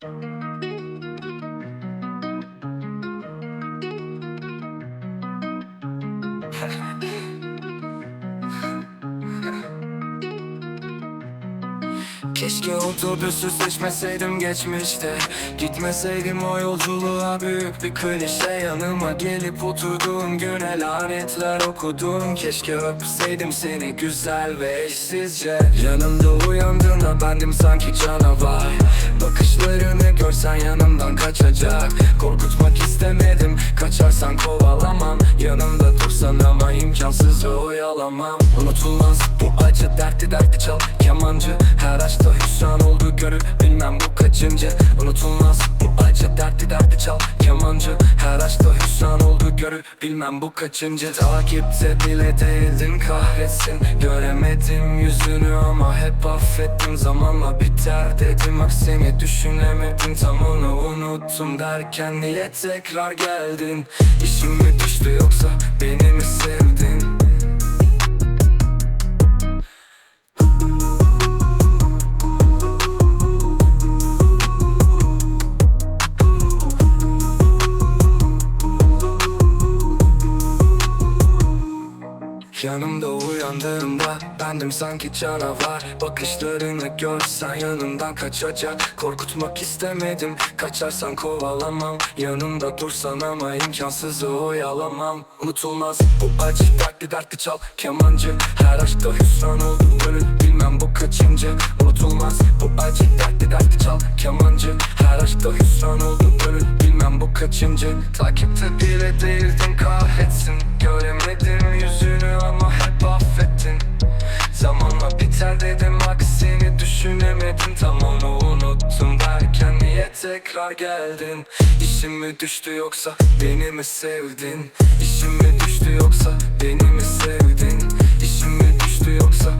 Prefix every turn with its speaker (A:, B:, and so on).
A: Thank you. Keşke otobüsü seçmeseydim geçmişte. Gitmeseydim o yolculuğa büyük bir klişe. Yanıma gelip oturduğum güne lanetler okudum. Keşke öpseydim seni güzel ve eşsizce. Yanımda uyandığında bendim sanki canavar. Bakışlarını görsen yanımdan kaçacak. Korkutmak istemedim kaçarsan kovalamam. Yanımda dursan ama imkansız oyalamam. Unutulmaz bu acı dertli dertli çal. Kemancı Her aşkta hüsran oldu görür. Bilmem bu kaçıncı. Unutulmaz bu acı dertli dertli çal. Kemancı Her aşkta hüsran oldu görür. Bilmem bu kaçıncı. Takipte bile değildin kahretsin. Göremedim yüzünü ama hep affettim. Zamanla biter dedim aksini düşünemedim. Tam onu unuttum derken niye tekrar geldin? İşim mi düştü yoksa beni mi sevdin Yanımda uyandığımda bendim sanki canavar. Bakışlarını görsen yanımdan kaçacak. Korkutmak istemedim kaçarsan kovalamam. Yanımda dursan ama imkansız oyalamam. Unutulmaz bu acı dertli dertli çal. Kemancı Her aşkta hüsran oldu gönül bilmem bu kaçıncı. Unutulmaz bu acı dertli dertli çal. Kemancı Her aşkta hüsran oldu gönül bilmem bu kaçıncı. Takipte bile değildin tekrar geldin. İşimi düştü yoksa beni mi sevdin? İşimi düştü yoksa beni mi sevdin? İşimi düştü yoksa